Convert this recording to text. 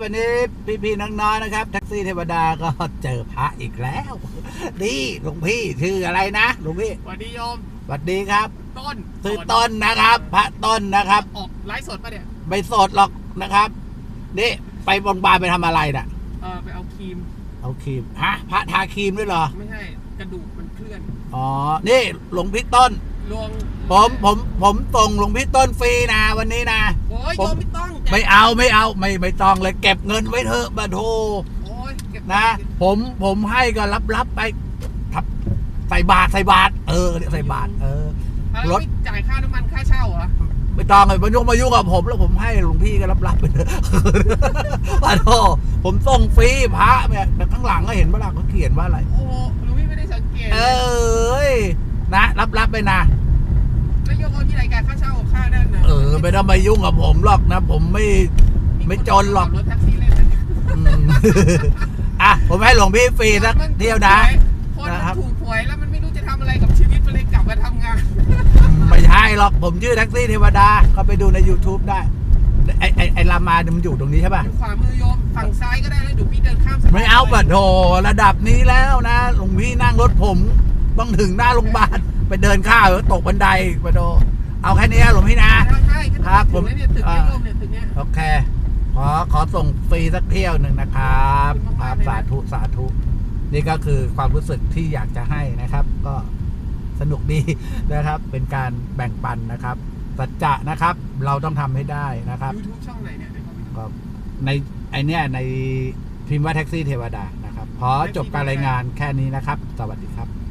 วันนี้พี่ๆน้องๆนะครับ แท็กซี่เทวดาก็เจอพระอีกแล้ว นี่หลวงพี่ชื่ออะไรนะหลวงพี่สวัสดีโยมสวัสดีครับ ต้นชื่อต้นนะครับ พระต้นนะครับ ออกไลฟ์สดปะเนี่ยไม่สดหรอกนะครับนี่ไปโรงพยาบาลไปทำอะไรน่ะเออไปเอาครีม เอาครีมฮะพระทาครีมด้วยเหรอ ไม่ใช่กระดูกมันเคลื่อนอ๋อนี่หลวงพี่ต้นลวงผมผมผมส่งหลวงพี่ต้นฟรีนะวันนี้นะโอ้ยผมโยม ไม่ต้องไม่เอาไม่เอาไม่ไม่ต้องเลยเก็บเงินไว้เถอะบาโทโอ้ยเก็บนะ ผมผมให้ก็รับรับไปทับใส่บาทใส่บาทเออเรียกใส่บาทเออ แล้วรถ ไม่จ่ายค่าน้ำมันค่าเช่าเหรอไม่ต้องเลยมายุ่งมายุ่งกับผม แล้วผมให้หลวงพี่ก็รับรับไปเถอะบาโทผมส่งฟรีพระเนี่ยแต่ข้างหลังก็เห็นว่าหลังเขาเขียนว่าอะไร โอ้โหหนูไม่ได้สังเกตเอ้ยนะ รับรับไปนะ แล้วโยมเอาที่ไหนการค่าเช่าค่านั่นนะเออ ไม่ต้องมายุ่งกับผมหรอกนะ ผมไม่ไม่จนหรอก ขับรถแท็กซี่เล่นนะอืมอะ ผมให้หลวงพี่ฟรีสักเที่ยวนะ คนนะครับมันถูกหวยแล้วมันไม่รู้จะทำอะไรกับชีวิตมันเลยกลับมาทำงาน ไม่ใช่หรอก ผมชื่อแท็กซี่เทวดา ก็ไปดูใน YouTube ได้ ไอไอไอรามาเนี่ยมันอยู่ตรงนี้ใช่ป่ะ อยู่ขวามือโยมฝั่งซ้ายก็ได้แล้วเดี๋ยวพี่เดินข้ามสะพนไม่เอาบัดโถระดับนี้แล้วนะ หลวงพี่นั่งรถผม ต้องถึงหน้าโรงพยาบาลไปเดินข้าวแล้วตกบันไดบัดโถ เอาแค่นี้หลวงพี่นะ ใช่ใช่ครับผมผม เนี่ยตึกเนี้ยโยมเนี่ยตึกเนี้ย โอเค ขอขอส่งฟรีสักเที่ยวหนึ่งนะครับคขรัอบบคุณสามากๆเลยนะธุสาธุ นี่ก็คือความรู้สึกที่อยากจะให้นะครับ ก็สนุกดี นะครับ เป็นการแบ่งปันนะครับสัจจะนะครับ เราต้องทำให้ได้นะครับ ยูทูบช่องไหนเนี่ยเดี๋ยวเขาไปดูก็ในไอเนี้ยในพิมพ์ว่าแท็กซี่เทวดานะครับขอจบการรายงานแค่นี้นะครับ สวัสดีครับ